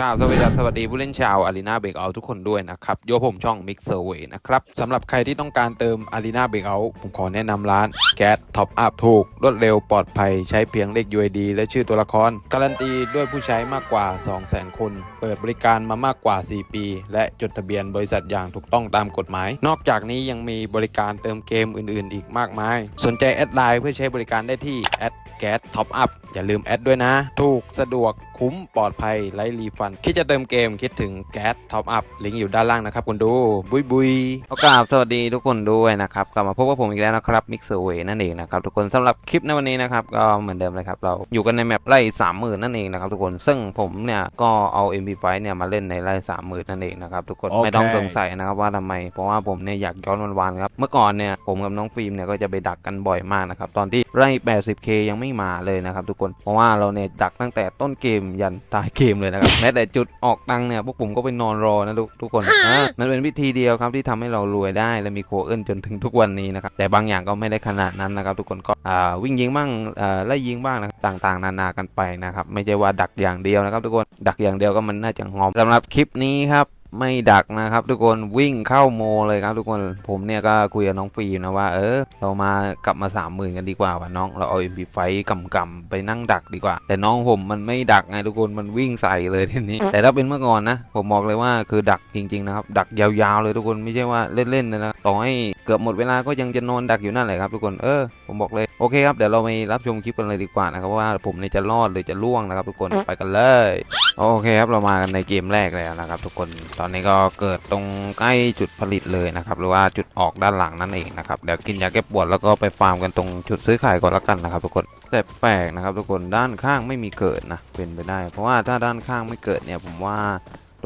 กราบสวัสดีสวัสดีผู้เล่นชาวอารีนาเบรกเอาทุกคนด้วยนะครับโยผมช่อง Mix Survey นะครับสำหรับใครที่ต้องการเติมอารีนาเบรกเอาผมขอแนะนำร้านแก๊สท็อปอัพถูก รวดเร็วปลอดภัยใช้เพียงเลข UID และชื่อตัวละคร การันตีด้วยผู้ใช้มากกว่า 200,000 คน เปิดบริการมามากกว่า 4 ปี และจดทะเบียนบริษัทอย่างถูกต้องตามกฎหมาย นอกจากนี้ยังมีบริการเติมเกมอื่น ๆ อีกมากมาย สนใจแอดไลน์เพื่อใช้บริการได้ที่แอดแก๊สท็อปอัพอย่าลืมแอดด้วยนะ ถูกสะดวก คุ้มปลอดภัยไร้รีฟัน คิดจะเติมเกมคิดถึงแก๊สท็อปอัพลิงก์อยู่ด้านล่างนะครับคุณดู บุยบุยโอกราบสวัสดีทุกคนด้วยนะครับกลับมาพบกับผมอีกแล้วนะครับมิกซ์เวนั่นเองนะครับทุกคนสำหรับคลิปในวันนี้นะครับก็เหมือนเดิมเลยครับเราอยู่กันในแมปไล่สามหมื่นนั่นเองนะครับทุกคนซึ่งผมเนี่ยก็เอา MP5 เนี่ยมาเล่นในไล่สามหมื่นนั่นเองนะครับทุกคนโอเคไม่ต้องสงสัยนะครับว่าทำไม เพราะว่าผมเนี่ยอยากย้อนวันๆครับเมื่อก่อนเนี่ยผมกับน้องฟิล์มเนี่ยก็จะไปดักกันบ่อยมากนะครับตอนที่ไล่ 80k ยังไม่มาเลยนะครับทุกคนเพราะว่าเราเนี่ยดักตั้งแต่ต้นเกมยันท้ายเกมเลยนะครับแม้แต่จุดออกตังค์เนี่ยพวกผมก็ไปนอนรอนะทุกทุกคนอะมันเป็นวิธีเดียวครับที่ทำให้เรารวยได้และมีโคเอิลจนถึงทุกวันนี้นะครับแต่บางอย่างก็ไม่ได้ขนาดนั้นนะครับ ทุกคนก็อ่าวิ่งยิงบ้างอ่าไล่ยิงบ้างนะครับต่างๆ นานากันไปนะครับไม่ใช่ว่าดักอย่างเดียวนะครับ ทุกคนดักอย่างเดียวก็มันน่าจะงอมสำหรับคลิปนี้ครับ ไม่ดักนะครับ ทุกคนวิ่งเข้าโมเลยครับ ทุกคนผมเนี่ยก็คุยกับน้องฟิล์มนะว่า เออ เรามากลับมาสามหมื่นกันดีกว่าว่ะน้อง เราเอา MP ไฟกำกำไปนั่งดักดีกว่า แต่น้องผมมันไม่ดักไงทุกคนมันวิ่งใส่เลยทีนี้ แต่ถ้าเป็นเมื่อก่อนนะ ผมบอกเลยว่าคือดักจริงๆนะครับ ดักยาวๆเลยทุกคนไม่ใช่ว่าเล่นๆนะนะต่อให้ เกือบหมดเวลาก็ยังจะนอนดักอยู่นั่นแหละครับทุกคนเออผมบอกเลยโอเคครับเดี๋ยวเราไปรับชมคลิปกันเลยดีกว่านะครับว่าผมเนี่ยจะรอดหรือจะล่วงนะครับทุกคนไปกันเลยโอเคครับเรามากันในเกมแรกแล้วนะครับ ทุกคนตอนนี้ก็เกิดตรงใกล้จุดผลิตเลยนะครับหรือว่าจุดออกด้านหลังนั่นเองนะครับเดี๋ยวกินยาแก้ปวดแล้วก็ไปฟาร์มกันตรงจุดซื้อขายก่อนละกันนะครับ ทุกคนแต่แปลกนะครับ ทุกคนด้านข้างไม่มีเกิดนะเป็นไปได้ เพราะว่าถ้าด้านข้างไม่เกิดเนี่ยผมว่า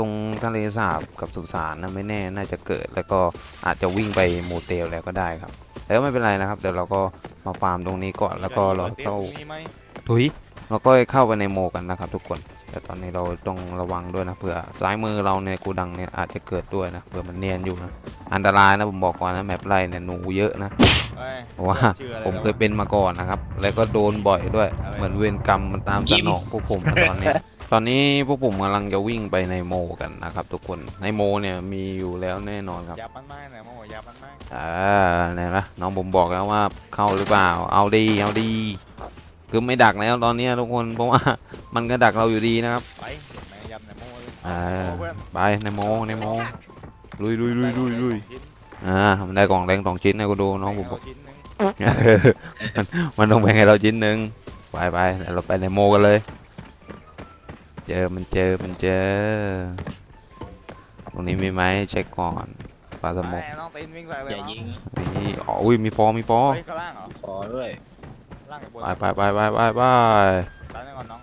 ตรงทะเลสาบกับสุสานนะไม่แน่น่าจะเกิด แล้วก็อาจจะวิ่งไปโมเตลแล้วก็ได้ครับแต่ก็ไม่เป็นไรนะครับเดี๋ยวเราก็มาฟาร์มตรงนี้ก่อนแล้วก็รอเข้ามีไหมถุยเราก็เข้าไปในโมกันนะครับ ทุกคน แต่ตอนนี้เราต้องระวังด้วยนะเผื่อซ้ายมือเราในยกูดังเนี่ยอาจจะเกิดด้วยนะเผื่อมันเนียนอยู่นะอันตรายนะผมบอกก่อนนะแมปไล่เนี่ยหนูเยอะนะเอ้ยเพราะว่าชื่ออะไรผมเคยนะเป็นมาก่อนนะครับ แล้วก็โดนบ่อยด้วยอะไรเหมือนเวรกรรมมันตามสนองพวกผมนะตอนนี้ ตอนนี้พวกผมกำลังจะวิ่งไปในโมกันนะครับ ทุกคนในโมเนี่ยมีอยู่แล้วแน่นอนครับยับมันมากนะโมยับมันมากอ่าเนี่ยนะน้องผมบอกแล้วว่าเข้าหรือเปล่า เอาดีเอาดี คือไม่ดักแล้วตอนเนี้ยทุกคนเพราะว่ามันก็ดักเราอยู่ดีนะครับไปแม่ยับในโมเลยอ่าโเพื่อนไปในโมในโมลุยลุยลุยลุยลุยชิ้นอ่ามันได้กล่องแดงสองชิ้นนะกูดูน้องผมแบ่บอกเาชิ้นหนึ่งมันมันต้องแบ่งให้เราชิ้นหนึ่งไปไปเดี๋ยวเราไปในโมกันเลย เจอมันเจอมันเจอ ตรงนี้มีไหมเช็คก่อนปลาสมกไปน้องตีนวิ่งใส่เลยอย่ายิงนี่อ๋ออุ้ยมีฟอมีฟอเฮ้ยข้างล่างเหรอขอด้วย ล่างกับบนไปไปไปไปไปไปตามไปก่อนน้อง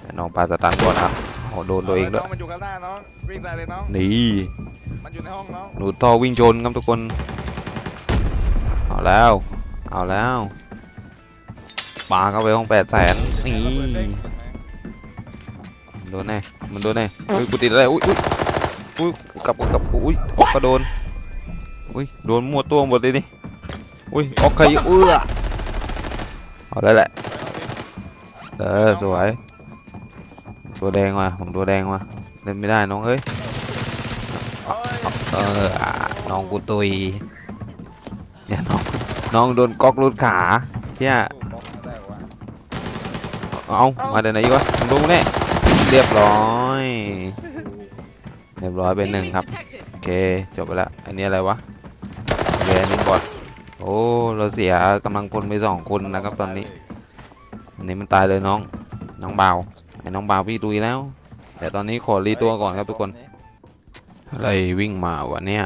แต่น้องปลาสตันก่อนครับโอ้โดนตัวเองด้วยน้องมันอยู่ข้างหน้าน้องวิ่งใส่เลยน้อง นี่มันอยู่ในห้องน้อง หนูท่อวิ่งชนครับทุกคน เอาแล้ว เอาแล้วปาเข้าไปห้องแปดแสนนี่ระเบิดเด้ง โดนแน่ มันโดนแน่เฮ้ยกูติดอะไรอุ้ยอุ้ยอุ้ยกลับกลับอุ้ยออกก็โดน อุ้ยโดนมั่วตัวหมดเลยนี่ อุ้ยออกใครเอื้อเอาแล้วแหละ เออสวย ตัวแดงมาผมตัวแดงมาเล่นไม่ได้น้องเอ้ย เอ้ยเอออะน้องกูตุยเนี่ยน้องน้องโดนก๊อกรุดขาเนี่ยสู้บล็อกมาได้วะเอามาเดี๋ยวไหนอีกวะมึงดูแน่ เรียบร้อย เรียบร้อยเป็นหนึ่งครับ โอเค จบไปละ อันนี้อะไรวะเรียนนี้บอดโอ้ เราเสียกำลังพลไปสองคนนะครับตอนนี้ อันนี้มันตายเลยน้อง น้องบ่าวไอ้น้องบ่าวพี่ตุยแล้ว แต่ตอนนี้ขอรีตัวก่อนครับทุกคน อะไรวิ่งมาวะเนี่ย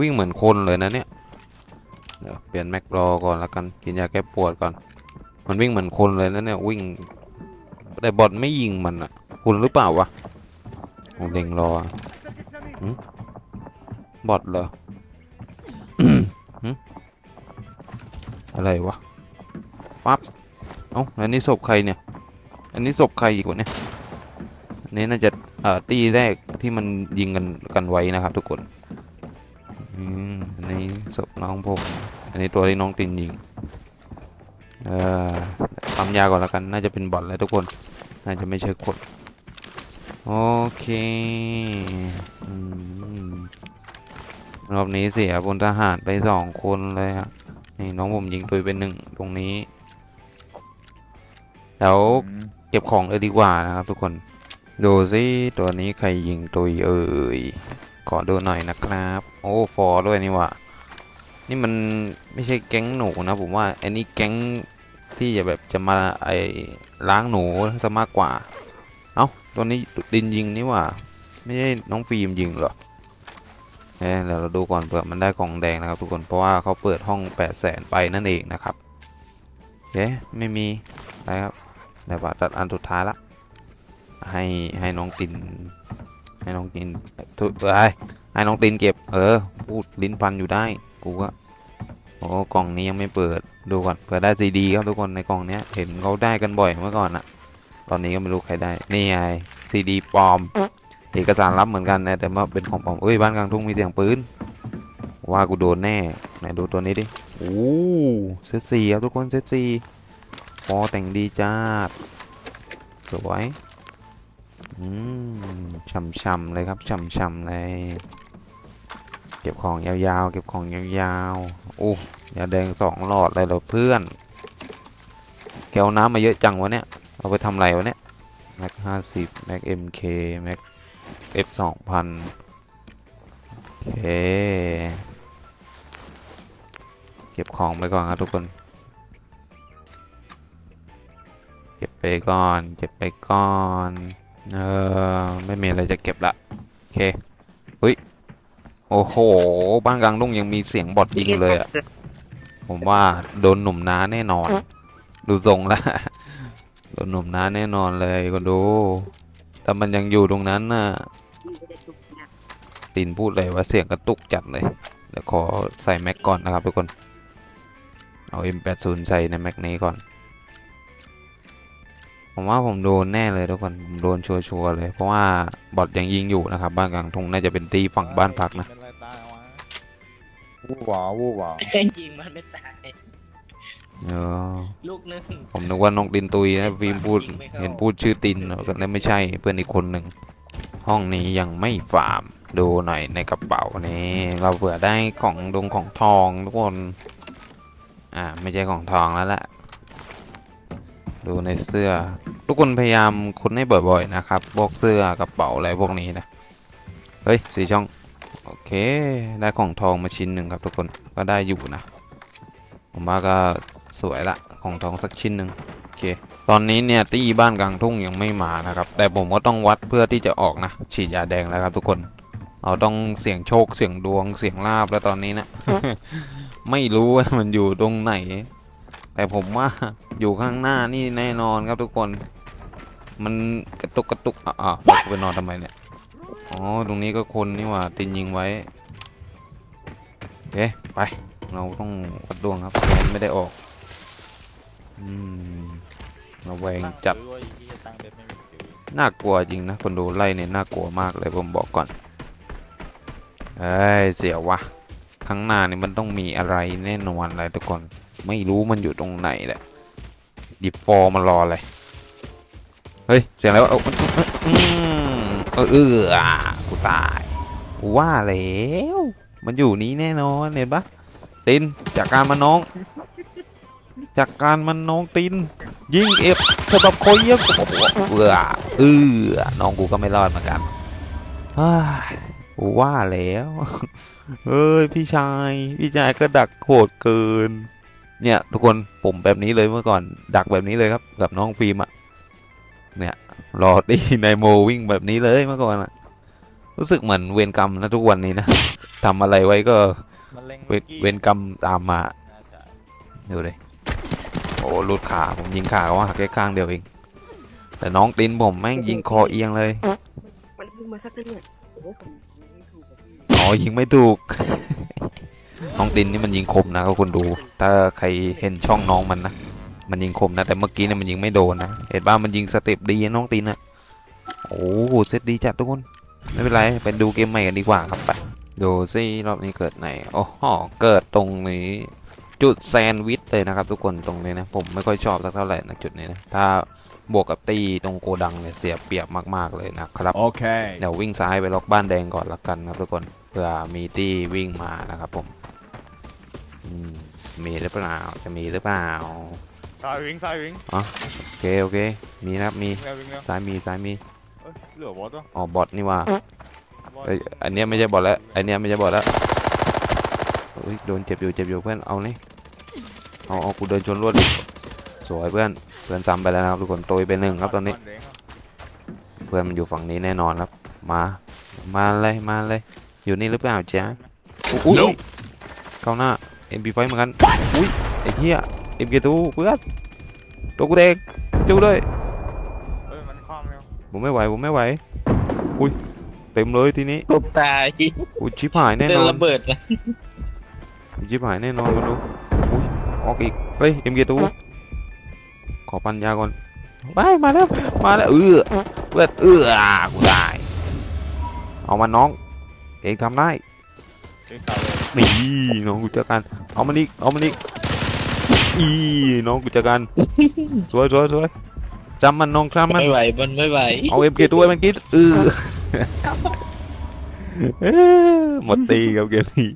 วิ่งเหมือนคนเลยนะเนี่ย เดี๋ยวเปลี่ยนแม็กรอก่อนละกัน กินยาแก้ปวดก่อน มันวิ่งเหมือนคนเลยนะเนี่ย วิ่ง แต่บอทไม่ยิงมันอะ คุณหรือเปล่าวะผมเล็งรอบอทเหรออะไรวะปั๊บเอ้าอันนี้ศพใครเนี่ย อันนี้ศพใครอีกวะเนี่ยอันนี้น่าจะเอ่อตีแรกที่มันยิงกันกันไว้นะครับ ทุกคนอืมอันนี้ศพน้องผมอันนี้ตัวที่น้องตินยิงเออ ปั๊มยาก่อนแล้วกัน น่าจะเป็นบอทแล้วทุกคน น่าจะไม่ใช่คนโอเคอืมรอบนี้เสียบนทหารไปสองคนเลยครับนี่น้องผมยิงตุยไปหนึ่งตรงนี้แล้วอืมเก็บของเลยดีกว่านะครับทุกคน ดูสิตัวนี้ใครยิงตุยเอ่ยขอดูหน่อยนะครับ โอ้ฟอร์ด้วยนี่หว่านี่มันไม่ใช่แก๊งหนูนะผมว่าอันนี้แก๊ง ที่จะแบบจะมาไอ้ล้างหนูซะมากกว่า เอ้าตัวนี้ดินยิงนี่ว่า ไม่ใช่น้องฟิล์มยิงหรอเอ๊ะเดี๋ยวเราดูก่อนเผื่อมันได้กล่องแดงนะครับทุกคน เพราะว่าเขาเปิดห้องแปดแสนไปนั่นเองนะครับเอ๊ะไม่มีอะไรครับเดี๋ยวว่าตัดอันสุดท้ายละให้ให้น้องตินให้น้องตินทุเอ้ยให้น้องตินเก็บ เออพูดลิ้นพันอยู่ได้ กูก็ อ้กล่องนี้ยังไม่เปิดดูก่อนเผื่อได้ซีดีครับทุกคนในกล่องเนี้ยเห็นเขาได้กันบ่อยเมื่อก่อนอะตอนนี้ก็ไม่รู้ใครได้นี่ไงซีดีปลอม เอกสารลับเหมือนกันนะแต่ว่าเป็นของปลอมเอ้ยบ้านกลางทุ่งมีเสียงปืนว่ากูโดนแน่ไหนดูตัวนี้ดิโอ้เซตสี่ครับทุกคนเซตสี่พอแต่งดีจ้าสวยอืมช่ำๆเลยครับช่ำๆเลย เก็บของยาวๆ เก็บของยาวๆโอ้ยาแดงสองหลอดเลยเหรอเพื่อน แกเอาน้ำมาเยอะจังวะเนี่ย เอาไปทำอะไรวะเนี่ย แม็กห้าสิบแม็กเอ็มเคแม็กเอฟสองพันโอเค เก็บของไปก่อนครับทุกคน เก็บไปก่อน เก็บไปก่อน เออ ไม่มีอะไรจะเก็บละ โอเคเฮ้ย โอ้โห บ้านกลางลุงยังมีเสียงบอดยิงเลยอะผมว่าโดนหนุ่มน้าแน่นอน ดูทรงแล้วโดนหนุ่มน้าแน่นอนเลยก็ดูแต่มันยังอยู่ตรงนั้นน่ะตินพูดเลยว่าเสียงกระตุกจัดเลยเดี๋ยวขอใส่แม็กก่อนนะครับทุกคน เอา M80 ใส่ในแม็กนี้ก่อน ผมว่าผมโดนแน่เลยทุกคนผมโดนชัวร์ๆเลย เพราะว่าบอทยังยิงอยู่นะครับ บ้านกลางทุ่งน่าจะเป็นตีฝั่งบ้านพักนะเป็นไรตายวะวูบหวอวูบหวอยิงมันไม่ตาย เออลูกหนึงผมนึกว่าน้องตินตุยนะฟิล์มพูดยิงไม่เข้าเห็นพูดชื่อตินก็เลยไม่ใช่เพื่อนอีกคนหนึ่งห้องนี้ยังไม่ฟาร์มดูหน่อยในกระเป๋านี้เราเผื่อได้ของดงของทองทุกคน อ่า ไม่ใช่ของทองแล้วแหละ ดูในเสื้อ ทุกคนพยายามค้นให้บ่อยๆนะครับพวกเสื้อกระเป๋าอะไรพวกนี้นะเฮ้ยสีช่องโอเค ได้ของทองมาชิ้นหนึ่งครับทุกคนก็ได้อยู่นะ ผมว่าก็สวยละของทองสักชิ้นหนึ่งโอเค ตอนนี้เนี่ยตี้บ้านกลางทุ่งยังไม่มานะครับ แต่ผมก็ต้องวัดเพื่อที่จะออกนะ ฉีดยาแดงแล้วครับทุกคนเราต้องเสี่ยงโชคเสี่ยงดวงเสี่ยงลาบแล้วตอนนี้นะ ไม่รู้ว่ามันอยู่ตรงไหน แต่ผมว่าอยู่ข้างหน้านี่แน่นอนครับทุกคน มันกระตุกกระตุกอะอะไปนอนทำไมเนี่ยอ๋อตรงนี้ก็คนนี่หว่าตินยิงไว้โอเคไปเราต้องวัดดวงครับมันไม่ได้ออกอืมเระแวงจัดตั้งซื้อไว้ที่ตั้งเด็ดไม่มีซื้อน่ากลัวจริงนะคนดูไล่เนี่ยน่ากลัวมากเลยผมบอกก่อนเอ้ยเสียววะข้างหน้านี่มันต้องมีอะไรแน่นอนเลยทุกคน ไม่รู้มันอยู่ตรงไหนแหละหยิฟอร์มารอเลยเฮ้ย เสียงอะไรวะเอามันอืมเออเออกูตาย ว่าแล้ว มันอยู่นี้แน่นอนเห็นปะตินจากการมันน้อง จากการมันน้องติน ยิงเอฟฉบับโคเยี่ยมโอ้โหเอือเอือน้องกูก็ไม่รอดเหมือนกันว่าแล้ว เอ้ยพี่ชาย พี่ชายก็ดักโหดเกิน เนี่ยทุกคนผมแบบนี้เลยเมื่อก่อนดักแบบนี้เลยครับ กับน้องฟิล์มอะเนี่ยรอตีในโมวิ่งแบบนี้เลยเมื่อก่อนอะรู้สึกเหมือนเวรกรรมนะทุกวันนี้นะทำอะไรไว้ก็มันเล็งเวรกี้เวรกรรมตามมาน่าจะดูเลยโอ้หลุดขาผมยิงขาเขาหักแค่ข้างเดียวเอง แต่น้องตินผมแม่งยิงคอเอียงเลยมันเพิ่งมาสักเดือนโอ้โหผมยิงไม่ถูก น้องตินนี่มันยิงคมนะครับคุณดู ถ้าใครเห็นช่องน้องมันนะ มันยิงคมนะ แต่เมื่อกี้เนี่ยมันยิงไม่โดนนะ เห็นบ้ามันยิงสเต็ปดีนะน้องตินนะโอ้โหเซตดีจัดทุกคน ไม่เป็นไร ไปดูเกมใหม่กันดีกว่าครับไปดูซิรอบนี้เกิดไหน โอ้โหเกิดตรงนี้จุดแซนด์วิชเลยนะครับ ทุกคนตรงนี้นะ ผมไม่ค่อยชอบสักเท่าไหร่นะจุดนี้นะ ถ้าบวกกับตีตรงโกดังเนี่ยเสียเปรียบมาก ๆ เลยนะครับ Okay. เดี๋ยววิ่งซ้ายไปล็อกบ้านแดงก่อนละกันครับทุกคน เผื่อมีตี้วิ่งมานะครับผม อืมมีหรือเปล่า จะมีหรือเปล่า ซ้ายวิ่งซ้ายวิ่งโอเคโอเค มีนะครับมีวิ่งแล้ววิ่งแล้วซ้ายมีซ้ายมี เอ้ยเหลือบอสวะอ๋อบอทนี่ว่าเอ้ยอันเนี้ยไม่ใช่บอทแล้ว อันเนี้ยไม่ใช่บอทแล้วเฮ้ยโดนเจ็บอยู่เจ็บอยู่เพื่อน เอานี่เอาเอากูเดินชนรวดดิสวยเพื่อน เพื่อนซ้ำไปแล้วนะครับทุกคนตัวไปหนึ่งครับตอนนี้บ้าแดงอะเพื่อนมันอยู่ฝั่งนี้แน่นอนครับ มา มาเลย มาเลย อยู่นี่หรือเปล่าจ๊ะอุ้ย Nope เข้าหน้า MP5 เหมือนกัน อุ้ยไอ้เหี้ย MK2 เพื่อนตัวกูเด็กจูด้วยเอ้ยมันข้ามแล้วผมไม่ไหวผมไม่ไหว อุ้ยเต็มเลยทีนี้ตกตายอุ้ยชิบหายแน่เดินนอนระเบิดนะชิบหายแน่นอนกันดูอุ้ยออกอีกเฮ้ย MK2 ขอปัญญาก่อนไปมาแล้วมาแล้วเออเพื่อนเออกูได้เอามาน้อง เองทำได้เอ้ยตายเลย นี่น้องกูเจอกันเอามันอีกเอามันอีกอีน้องกูเจอกันสวยสวยสวยจำมันน้องจำมันไม่ไหวมันไม่ไหวเอาเอ็มเกตัวมันกินเออเอ้อหมดตีกับเกมนี้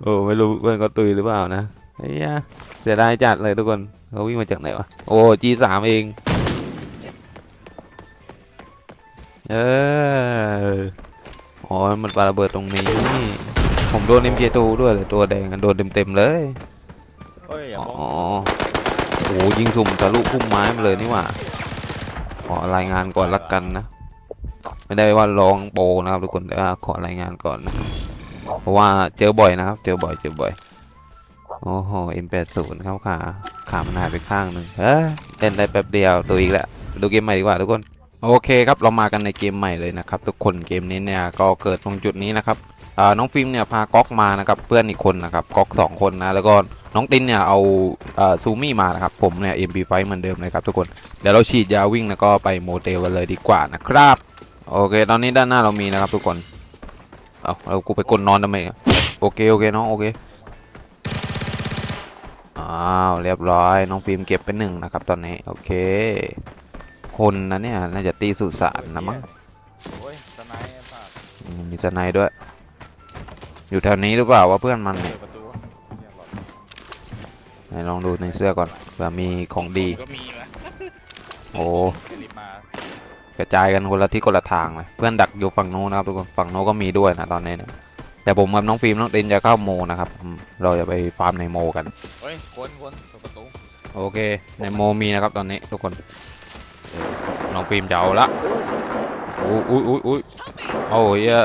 โอ้ไม่รู้เพื่อนเขาตุยหรือเปล่านะไอ้ยะเสียดายจัดเลยทุกคนเขาวิ่งมาจากไหนวะโอ้จีสามเองเอออ๋อมันปาระเบิดตรงนี้ ผมโดนเอ็มเตัวด้วยแต่ตัวแดงอะโดนเต็มๆเลย เอ้ยอย่าอ๋บออกโอ้โหยิงสุ่มทะลุพุ่มไม้มาเลยนี่หว่า ขอรายงานก่อนละกันนะ ไม่ได้ว่าลองโปรนะครับทุกคนแต่ว่าขอรายงานก่อนนะเพราะว่าเจอบ่อยนะครับ เจอบ่อย เจอบ่อย โอ้โห M80 ครับขา ขามันหายไปข้างหนึ่งเฮ้ยเล่นได้แป๊บเดียวตัวอีกแล้วดูเกมใหม่ดีกว่าทุกคน โอเคครับ เรามากันในเกมใหม่เลยนะครับ ทุกคน เกมนี้เนี่ยก็เกิดตรงจุดนี้นะครับอ่า น้องฟิล์มเนี่ยพาก๊อกมานะครับเพื่อนอีกคนนะครับก๊อกสองคนนะแล้วก็น้องตินเนี่ยเอาเอ่อซูมี่มานะครับผมเนี่ย MP5 เหมือนเดิมเลยครับทุกคนเดี๋ยวเราฉีดยาวิ่งแล้วก็ไปโมเตลกันเลยดีกว่านะครับโอเค ตอนนี้ด้านหน้าเรามีนะครับทุกคนเอาเรากูไปกดนอนทำไมอะโอเคโอเคน้องโอเคอ้าวเรียบร้อยน้องฟิล์มเก็บไปหนึ่งนะครับตอนนี้โอเค คนนะเนี่ยน่าจะตีสุสานนะมั้งโอ้ยสไนป์ไอ้สัตว์อืมมีสไนด์ด้วย อยู่แถวนี้หรือเปล่าวะเพื่อนมันเปิเนี่ยดประตูวะเหี้ยหลอดไหนลองดูในเสื้อก่อนเผื่อมีของดี ก็มีวะโอ้เดี๋ยวรีบมากระจายกันคนละที่คนละทางเลยเพื่อนดักอยู่ฝั่งโน้นนะครับทุกคนฝั่งโน้นก็มีด้วยนะตอนนี้เนี่ยแต่ผมกับน้องฟิล์มน้องเดนจะเข้าโมนะครับอืมเราจะไปฟาร์มในโมกัน เฮ้ยคนคนเปิดประตูโอเคในโมมีนะครับตอนนี้ทุกคนเออน้องฟิล์มจะเอาละ อุ้ยอุ้ยอุ้ยอุ้ยโอ้ยเหี้ย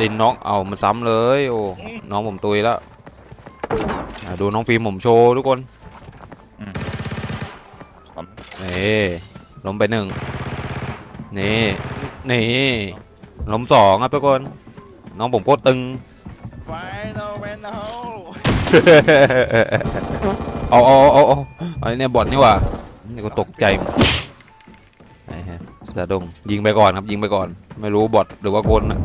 ดินน้องเอามันซ้ำเลยโอ้น้องผมตุยแล้วอะดูน้องฟิล์มผมโชว์ทุกคนนี่ล้มไปหนึ่งนี่นี่ล้มสองครับทุกคน น้องผมโคตรตึงไฟโนเวนโฮเอาเอาเอาเอาไอ้เนี่ยบอทนี่หว่านี่ก็ตกใจหมดไอ้ฮะ สะดงยิงไปก่อนครับยิงไปก่อน ไม่รู้บอทหรือว่าคนนะ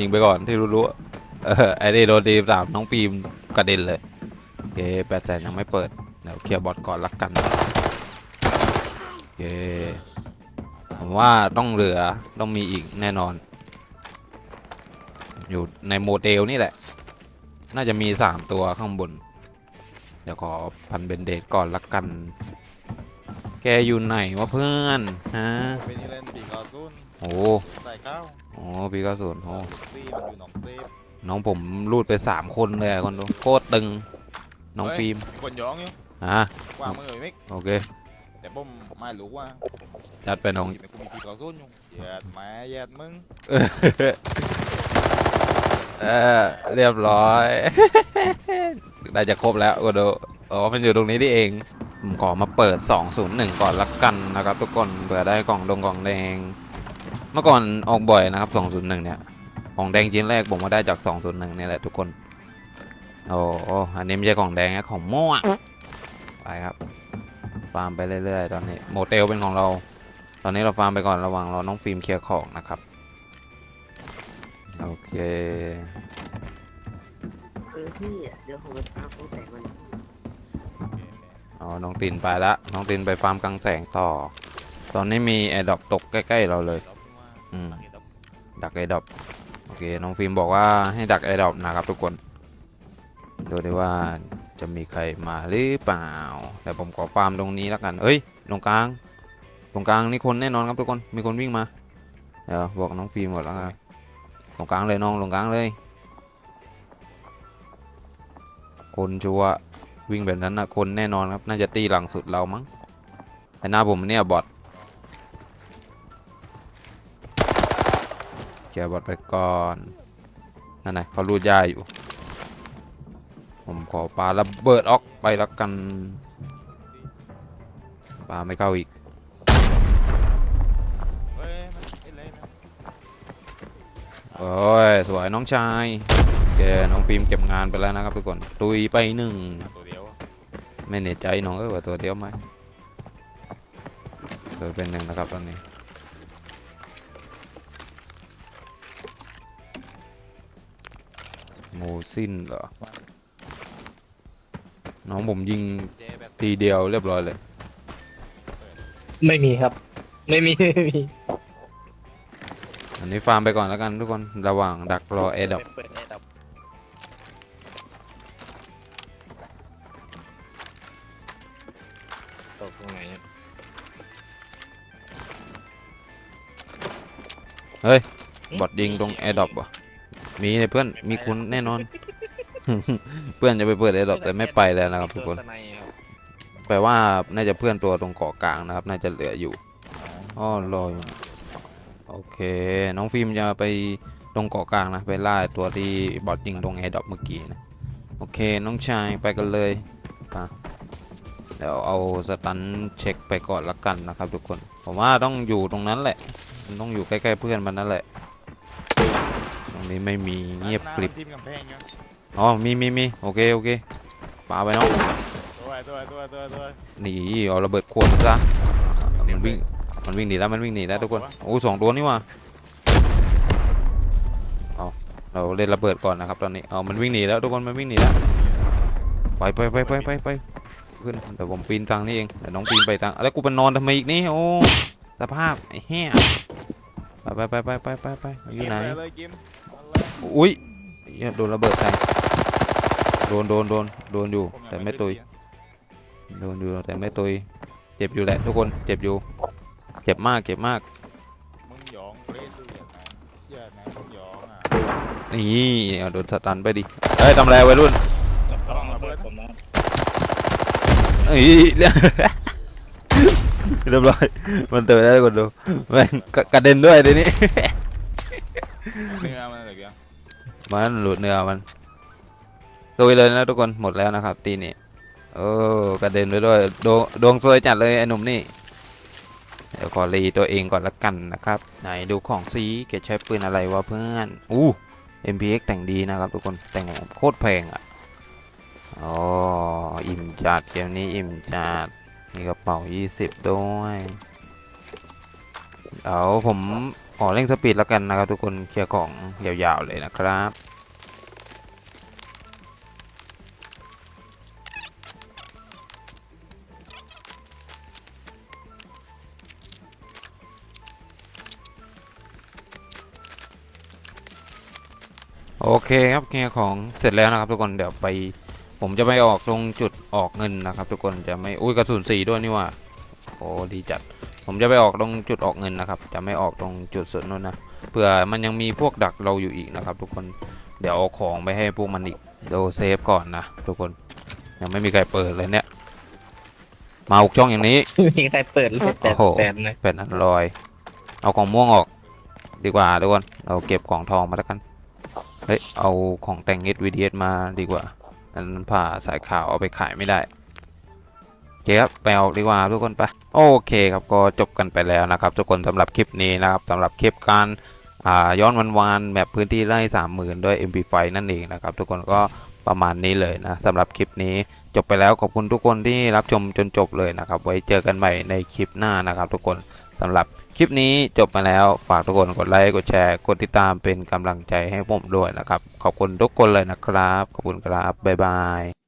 ยิงไปก่อนที่รู้ๆเออไอ้นี่โดนดีสามน้องฟิล์มกระเด็นเลยโอเคแปดแสนยังไม่เปิดเดี๋ยวเคลียร์บอทก่อนละกันโอเคผมว่าต้องเหลือต้องมีอีกแน่นอน อยู่ในโมเดลนี่แหละ น่าจะมีสามตัวข้างบน เดี๋ยวขอพันเบนเดตก่อนละกัน แกอยู่ไหนวะเพื่อนฮะ โอ้ใส่ข้าวโอ้พี่ก็ส่วนโอ้ซีมันอยู่หนองเซฟน้องผมรูดไปสามคนเลยอะคนดูโคตรตึง น้องฟิล์มมีคนย้องอยู่อะวางมือไว้มิกโอเคแต่ผมไม่รู้ว่าจัดไปน้องแต่กูมีปีกอซุนอยู่เหยียดแม่เหยียดมึงเออเรียบร้อย ได้จะครบแล้วก็ดูอ๋อมันอยู่ตรงนี้นี่เองผมขอมาเปิด 201 ก่อนละกันนะครับ ทุกคนเผื่อได้กล่องดงกล่องแดง เมื่อก่อนออกบ่อยนะครับ 201 เนี่ยกล่องแดงชิ้นแรกผมก็ได้จาก 201 เนี่ยแหละทุกคน โอ้โหอันนี้ไม่ใช่กล่องแดงนะของม่วงไปครับ ฟาร์มไปเรื่อยๆ ตอนนี้ โมเตลเป็นของเรา ตอนนี้เราฟาร์มไปก่อนระหว่างเราน้องฟิล์มเคลียร์ของนะครับ โอเค เออพี่เดี๋ยวผมไปตามเขาแต่มันอ๋อ น้องตินไปละ น้องตินไปฟาร์มกลางแสงต่อ ตอนนี้มีแอร์ดรอปตกใกล้ ๆ เราเลย อกขึ้นมาอืมตักให้ดอกดักแอร์ดรอปโอเคน้องฟิล์มบอกว่าให้ดักแอร์ดรอปนะครับทุกคนดูดิว่าจะมีใครมาหรือเปล่า แต่ผมขอฟาร์มตรงนี้แล้วกัน เอ้ยตรงกลาง ตรงกลางนี่คนแน่นอนครับทุกคนมีคนวิ่งมาเดี๋ยวบอกน้องฟิล์มหมดแล้วกันตรงกลางเลยน้องตรงกลางเลย คนชัวร์วิ่งแบบนั้นนะคนแน่นอนครับน่าจะตีหลังสุดเรามั้งไอ้หน้าผมเนี่ยบอท แกบอทไปก่อนนั่นไงเขารูดยาอยู่ ผมขอปลาระเบิดออกไปแล้วกันปลาไม่เข้าอีกเฮ้ยมันไอ้เลยมันโอ้ยสวยน้องชายแกน้องฟิล์มเก็บงานไปแล้วนะครับทุกคนตุยไปหนึ่งตัวเดียวไม่แน่ใจน้องเออว่าตัวเดียวไหมเออเป็นหนึ่งนะครับตอนนี้ โมซินเหรอ น้องผมยิงเจแบบทีเดียวเรียบร้อยเลย ไม่มีครับ ไม่มีไม่มีอันนี้ฟาร์มไปก่อนแล้วกันทุกคน ระหว่างดักรอแอร์ดอปเปิดแอร์ดับตกตรงไหนอะบอดยิงตรงแอร์ดอปวะ มีเลยเพื่อนมีคุณแน่นอน เพื่อนจะไปเปิดแอร์ดอปแต่ไม่ไปแล้วนะครับทุกคนตัวสไยครับแปลว่าน่าจะเพื่อนตัวตรงเกาะกลางนะครับ น่าจะเหลืออยู่อ้อรออยู่โอเค น้องฟิล์มจะไปตรงเกาะกลางนะไปล่าตัวที่บอดยิงตรงแอร์ดรอปเมื่อกี้นะโอเคน้องชายไปกันเลยไปเดี๋ยวเอาสตันเช็คไปก่อนละกันนะครับทุกคนผมว่าต้องอยู่ตรงนั้นแหละมันต้องอยู่ใกล้ๆเพื่อนมันนั่นแหละต รงนี้ไม่มีเงียบกริบทีมกำแพงอยู่อ๋อมีมีมีโอเคโอเคปาไปน้องตัวตัวตัวตัวตัวหนีเอาระเบิดขวดซะมันวิ่งมันวิ่งหนีแล้วมันวิ่งหนีแล้วทุกคนโอ้สองตัวนี่ว่ะเอาเราเล่นระเบิดก่อนนะครับตอนนี้เอามันวิ่งหนีแล้วทุกคนมันวิ่งหนีแล้วไปไปไปไปไปไปขึ้นเดี๋ยวผมปีนทางนี้เองเดี๋ยวน้องปีนไปทางแล้วกูไปนอนทำไมอีกนี่โอ้สภาพไอ้เหี้ยไปไปไปไปไปไปไปอยู่ไหนกิมเลยกิมเอาเลยอุ้ยเหี้ยโดนระเบิดใส่โดนโดนโดนโดนอยู่ผยังแต่ไม่ขึ้นตุยเตียงโดนอยู่แต่ไม่ตุย เจ็บอยู่แหละทุกคน เจ็บอยู่ เจ็บมาก เจ็บมาก มึงหยองเล่นดูอย่างนั้นอย่านะมึงหยองอะนี่เอาโดนสตันไปดิ เฮ้ยทำอะไรวัยรุ่นระวังระเบิดผมนะเอ้ยเรียบร้อย มันเตือนได้คนดูแม่งกระกระเด็นด้วยทีนี้ เนื้อมันอะไรกัน มันหลุดเนื้อมันตุยเลยนะทุกคนหมดแล้วนะครับ ตีนี้โอ้กระเด็นไปด้วยดวงดวงซวยจัดเลยไอ้หนุ่มนี่เดี๋ยวขอรีตัวเองก่อนละกันนะครับ ไหนดูของซีเกดใช้ปืนอะไรวะเพื่อนอู้ MPX แต่งดีนะครับทุกคนแต่งโคตรแพงอะอ๋ออิ่มจัดเกมนี้อิ่มจัดมีกระเป๋า 20 ด้วยเดี๋ยวผม ขอเร่งสปีดแล้วกันนะครับทุกคนเคลียร์ของยาวๆเลยนะครับ โอเคครับเคลียร์ของเสร็จแล้วนะครับทุกคนเดี๋ยวไปผมจะไปออกตรงจุดออกเงินนะครับ ทุกคนจะไม่อุ้ยกระสุนสีด้วยนี่ว่าโอ้ดีจัด ผมจะไปออกตรงจุดออกเงินนะครับ จะไม่ออกตรงจุดสุดนู้นนะเผื่อมันยังมีพวกดักเราอยู่อีกนะครับ ทุกคนเดี๋ยวเอาของไปให้พวกมันอีกเดี๋ยวเซฟก่อนนะทุกคนยังไม่มีใครเปิดเลยเนี่ย มาอุกช่องอย่างนี้ไม่มีใครเปิดเลยแต่โอ้โหแสนนะเป็นอันลอยเอาของม่วงออก ดีกว่าทุกคนเราเก็บของทองมาแล้วกันเฮ้ยเอาของแต่ง HVDS มาดีกว่าอันนั้นผ่าสายขาวเอาไปขายไม่ได้โอเคครับไปเอาดีกว่าทุกคนไปโอเคครับก็จบกันไปแล้วนะครับทุกคนสำหรับคลิปนี้นะครับสำหรับคลิปการอ่าย้อนวันวานแบบพื้นที่ไร่สามหมื่นด้วย MP5 นั่นเองนะครับทุกคนก็ประมาณนี้เลยนะสำหรับคลิปนี้จบไปแล้วขอบคุณทุกคนที่รับชมจนจบเลยนะครับ ไว้เจอกันใหม่ในคลิปหน้านะครับ ทุกคนสำหรับคลิปนี้จบมาแล้วฝากทุกคนกดไลค์กดแชร์กดติดตามเป็นกำลังใจให้ผมด้วยนะครับ ขอบคุณทุกคนเลยนะครับ ขอบคุณครับบ๊ายบาย